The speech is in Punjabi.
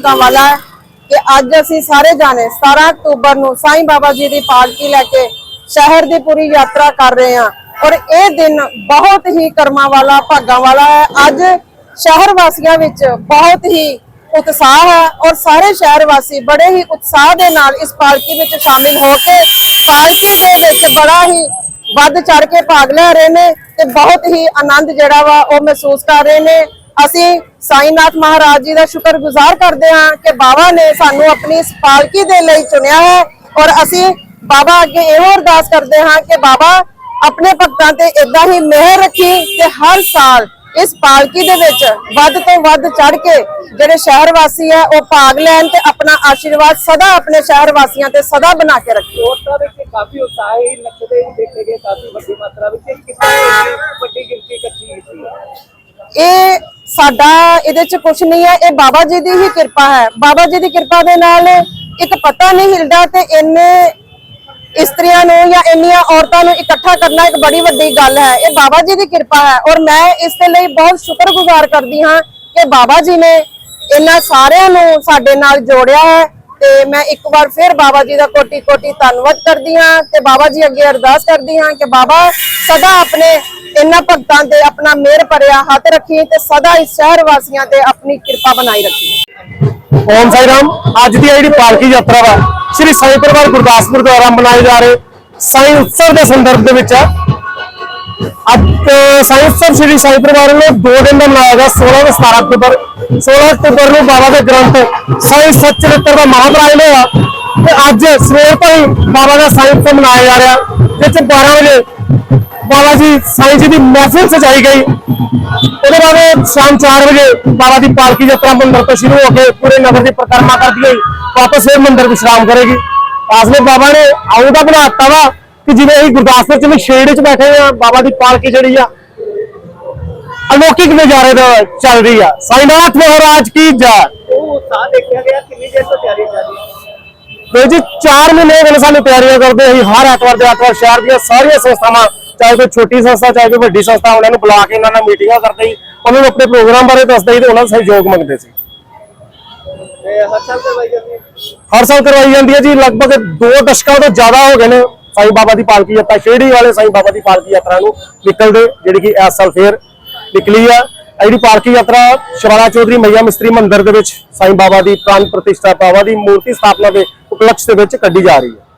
ਭਗਤਾਂ ਵਾਲਾ ਹੈ ਕਿ ਅੱਜ ਅਸੀਂ ਸਾਰੇ ਜਾਣੇ 17 ਅਕਤੂਬਰ ਨੂੰ ਸਾਈਂ ਬਾਬਾ ਜੀ ਦੀ ਪਾਲਕੀ ਲੈ ਕੇ ਸ਼ਹਿਰ ਦੀ ਪੂਰੀ ਯਾਤਰਾ ਕਰ ਰਹੇ ਹਾਂ। ਔਰ ਇਹ ਦਿਨ ਬਹੁਤ ਹੀ ਕਰਮਾਂ ਵਾਲਾ, ਭਾਗਾਂ ਵਾਲਾ ਹੈ। ਅੱਜ ਸ਼ਹਿਰ ਵਾਸੀਆਂ ਵਿੱਚ ਬਹੁਤ ਹੀ ਉਤਸ਼ਾਹ ਹੈ ਔਰ ਸਾਰੇ ਸ਼ਹਿਰ ਵਾਸੀ ਬੜੇ ਹੀ ਉਤਸ਼ਾਹ ਦੇ ਨਾਲ ਇਸ ਪਾਲਕੀ ਵਿੱਚ ਸ਼ਾਮਿਲ ਹੋ ਕੇ ਪਾਲਕੀ ਦੇ ਵਿੱਚ ਬੜਾ ਹੀ ਵੱਧ ਚੜ ਕੇ ਭਾਗ ਲੈ ਰਹੇ ਨੇ ਤੇ ਬਹੁਤ ਹੀ ਆਨੰਦ ਜਿਹੜਾ ਵਾ ਉਹ ਮਹਿਸੂਸ ਕਰ ਰਹੇ ਨੇ। ਅਸੀਂ ਸਾਈਨਾਥ ਮਹਾਰਾਜ ਜੀ ਦਾ ਸ਼ੁਕਰਗੁਜ਼ਾਰ ਕਰਦੇ ਹਾਂ ਕਿ ਬਾਬਾ ਨੇ ਸਾਨੂੰ ਆਪਣੀ ਇਸ ਪਾਲਕੀ ਦੇ ਲਈ ਚੁਣਿਆ ਹੈ ਔਰ ਅਸੀਂ ਬਾਬਾ ਅੱਗੇ ਇਹੋ ਅਰਦਾਸ ਕਰਦੇ ਹਾਂ ਕਿ ਬਾਬਾ ਆਪਣੇ ਭਗਤਾਂ ਤੇ ਇਦਾਂ ਹੀ ਮਿਹਰ ਰੱਖੀ ਕਿ ਹਰ ਸਾਲ ਇਸ ਪਾਲਕੀ ਦੇ ਵਿੱਚ ਵੱਧ ਤੋਂ ਵੱਧ ਚੜ ਕੇ ਜਿਹੜੇ ਸ਼ਹਿਰ ਵਾਸੀ ਆ ਉਹ ਭਾਗ ਲੈਣ ਤੇ ਆਪਣਾ ਆਸ਼ੀਰਵਾਦ ਸਦਾ ਆਪਣੇ ਸ਼ਹਿਰ ਵਾਸੀਆਂ ਤੇ ਸਦਾ ਬਣਾ ਕੇ ਰੱਖੇ। ਔਰਤਾਂ ਦੇ ਵਿੱਚ ਕਾਫੀ ਉਤਸ਼ਾਹ ਹੀ ਨੱਚਦੇ ਹੀ ਦੇਖੇ ਗਏ ਕਾਫੀ ਵੱਡੀ ਮਾਤਰਾ ਵਿੱਚ ਇਹ ਕਿੰਨੀ ਵੱਡੀ ਗਿਣਤੀ ਇਕੱਠੀ ਕੀਤੀ ਹੈ। ਇਹ ਸਾਡਾ ਇਹਦੇ ਚ ਕੁਝ ਨਹੀਂ ਹੈ, ਇਹ ਬਾਬਾ ਜੀ ਦੀ ਹੀ ਕਿਰਪਾ ਹੈ। ਬਾਬਾ ਜੀ ਦੀ ਕਿਰਪਾ ਦੇ ਨਾਲ ਇੱਕ ਪਤਾ ਨਹੀਂ ਹਿਲਦਾ ਤੇ ਇੰਨੇ ਇਸਤਰੀਆਂ ਨੂੰ ਜਾਂ ਇੰਨੀਆਂ ਔਰਤਾਂ ਨੂੰ ਇਕੱਠਾ ਕਰਨਾ ਇੱਕ ਬੜੀ ਵੱਡੀ ਗੱਲ ਹੈ। ਇਹ ਬਾਬਾ ਜੀ ਦੀ ਕਿਰਪਾ ਹੈ ਔਰ ਮੈਂ ਇਸ ਦੇ ਲਈ ਬਹੁਤ ਸ਼ੁਕਰਗੁਜ਼ਾਰ ਕਰਦੀ ਹਾਂ ਕਿ ਬਾਬਾ ਜੀ ਨੇ ਇਹਨਾਂ ਸਾਰਿਆਂ ਨੂੰ ਸਾਡੇ ਨਾਲ ਜੋੜਿਆ ਹੈ ਤੇ ਮੈਂ ਇੱਕ ਵਾਰ ਫਿਰ ਬਾਬਾ ਜੀ ਦਾ ਕੋਟੀ ਕੋਟੀ ਧੰਨਵਾਦ ਕਰਦੀ ਹਾਂ ਤੇ ਬਾਬਾ ਜੀ ਅੱਗੇ ਅਰਦਾਸ ਕਰਦੀ ਹਾਂ ਕਿ ਬਾਬਾ ਸਦਾ ਆਪਣੇ ਇਹਨਾਂ ਭਗਤਾਂ ਤੇ ਆਪਣਾ ਮਿਹਰ ਭਰਿਆ ਹੱਥ ਰੱਖੀਏ ਤੇ ਸਦਾ ਇਸ ਸ਼ਹਿਰ ਵਾਸੀਆਂ ਤੇ ਆਪਣੀ ਕਿਰਪਾ ਬਣਾਈ ਰੱਖੀ। ਓਮ ਸਾਈ ਰਾਮ, ਅੱਜ ਦੀ ਜਿਹੜੀ ਪਾਲਕੀ ਯਾਤਰਾ ਵਾ, ਸ੍ਰੀ ਸਾਈ ਪਰਿਵਾਰ ਗੁਰਦਾਸਪੁਰ ਦੁਆਰਾ ਮਨਾਏ ਜਾ ਰਹੇ ਸਾਈ ਉਤਸਵ ਦੇ ਸੰਦਰਭ ਦੇ ਵਿੱਚ ਅੱਜ ਸਾਈ ਉਤਸਵ ਸ੍ਰੀ ਸਾਈ ਪਰਿਵਾਰ ਨੇ ਦੋ ਦਿਨ ਦਾ ਮਨਾਇਆ ਗਿਆ 16 ਤੇ 17 ਅਕਤੂਬਰ 16 ਅਕਤੂਬਰ ਨੂੰ ਬਾਬਾ ਦੇ ਗ੍ਰੰਥ ਸਾਈ ਸੱਚਰਿੱਤਰ ਦਾ ਮਹਾਪਰਾਜ ਹੋਇਆ। ਤੇ ਅੱਜ ਸਵੇਰ ਤੋਂ ਹੀ ਬਾਬਾ ਦਾ ਸਾਈ ਉਤਸਵ ਮਨਾਇਆ ਜਾ ਰਿਹਾ ਜਿਸ 'ਚ 12 ਵਜੇ ਬਾਬਾ ਜੀ ਸਾਈਂ ਜੀ ਦੀ ਮਹਿਫਿਲ ਸਜਾਈ ਗਈ ਉਹਦੇ ਬਾਅਦ ਸ਼ਾਮ 4 ਵਜੇ ਬਾਬਾ ਦੀ ਪਾਲਕੀ ਯਾਤਰਾ ਮੰਦਿਰ ਤੋਂ ਸ਼ੁਰੂ ਹੋ ਕੇ ਪੂਰੇ ਨਗਰ ਦੀ ਪਰਿਕਰਮਾ ਕਰਦੀ ਹੋਈ ਵਾਪਸ ਫਿਰ ਮੰਦਿਰ ਵਿਸ਼ਰਾਮ ਕਰੇਗੀ ਆਸਲੇ ਬਾਬਾ ਨੇ ਆਉਂਦਾ ਬਣਾਤਾ ਵਾ ਕਿ ਜਿਵੇਂ ਅਸੀਂ ਗੁਰਦਾਸਪੁਰ ਚ ਵੀ ਸ਼ੇਡ ਚ ਬੈਠੇ ਆ ਬਾਬਾ ਦੀ ਪਾਲਕੀ ਜਿਹੜੀ ਆ ਅਲੌਕਿਕ ਨਜ਼ਾਰੇ ਦਾ ਚੱਲ ਰਹੀ ਆ ਸਾਈਨਾਥ ਮਹਾਰਾਜ ਕੀ ਜੈ ਉਹ ਉਤਸ਼ਾਹ ਦੇਖਿਆ ਗਿਆ ਕਿੰਨੀ ਦੇਰ ਤੋਂ ਤਿਆਰੀ ਚੱਲ ਰਹੀ ਹੈ ਤੇ ਜੀ 4 ਮਹੀਨੇ ਹੋ ਗਏ ਨੇ ਸਾਨੂੰ ਤਿਆਰੀਆਂ ਕਰਦੇ ਅਸੀਂ ਹਰ ਐਤਵਾਰ ਦੇ ਐਤਵਾਰ ਸ਼ਹਿਰ ਦੀਆਂ ਸਾਰੀਆਂ ਸੰਸਥਾਵਾਂ ਚਾਹੇ ਕੋਈ ਛੋਟੀ ਸੰਸਥਾ ਚਾਹੇ ਕੋਈ ਵੱਡੀ ਸੰਸਥਾ ਉਹਨਾਂ ਨੂੰ ਬੁਲਾ ਕੇ ਉਹਨਾਂ ਨਾਲ ਮੀਟਿੰਗਾਂ ਕਰਦੇ ਸੀ ਉਹਨਾਂ ਨੂੰ ਆਪਣੇ ਪ੍ਰੋਗਰਾਮ ਬਾਰੇ ਦੱਸਦੇ ਸੀ ਤੇ ਉਹਨਾਂ ਦਾ ਸਹਿਯੋਗ ਮੰਗਦੇ ਸੀ। ਹਰ ਸਾਲ ਕਰਵਾਈ ਜਾਂਦੀ ਹੈ? ਜੀ ਲਗਭਗ 2 ਦਸ਼ਕਾਂ ਤੋਂ ਜ਼ਿਆਦਾ ਹੋ ਗਏ ਨੇ ਸਾਈਂ ਬਾਬਾ ਦੀ ਪਾਲਕੀ ਯਾਤਰਾ ਸ਼ੇੜੀ ਵਾਲੇ ਸਾਈਂ ਬਾਬਾ ਦੀ ਪਾਲਕੀ ਯਾਤਰਾ ਨੂੰ ਨਿਕਲਦੇ ਜਿਹੜੀ ਕਿ ਇਸ ਸਾਲ ਫੇਰ ਨਿਕਲੀ ਆ। ਜਿਹੜੀ ਪਾਲਕੀ ਯਾਤਰਾ ਸ਼ਿਵਾਲਾ ਚੌਧਰੀ ਮਈਆ ਮਿਸਤਰੀ ਮੰਦਿਰ ਦੇ ਵਿੱਚ ਸਾਈਂ ਬਾਬਾ ਦੀ ਪ੍ਰਾਨ ਪ੍ਰਤਿਸ਼ਠਾ ਬਾਬਾ ਦੀ ਮੂਰਤੀ ਸਥਾਪਨਾ ਦੇ ਉਪਲਕਸ਼ ਦੇ ਵਿੱਚ ਕੱਢੀ ਜਾ ਰਹੀ ਹੈ।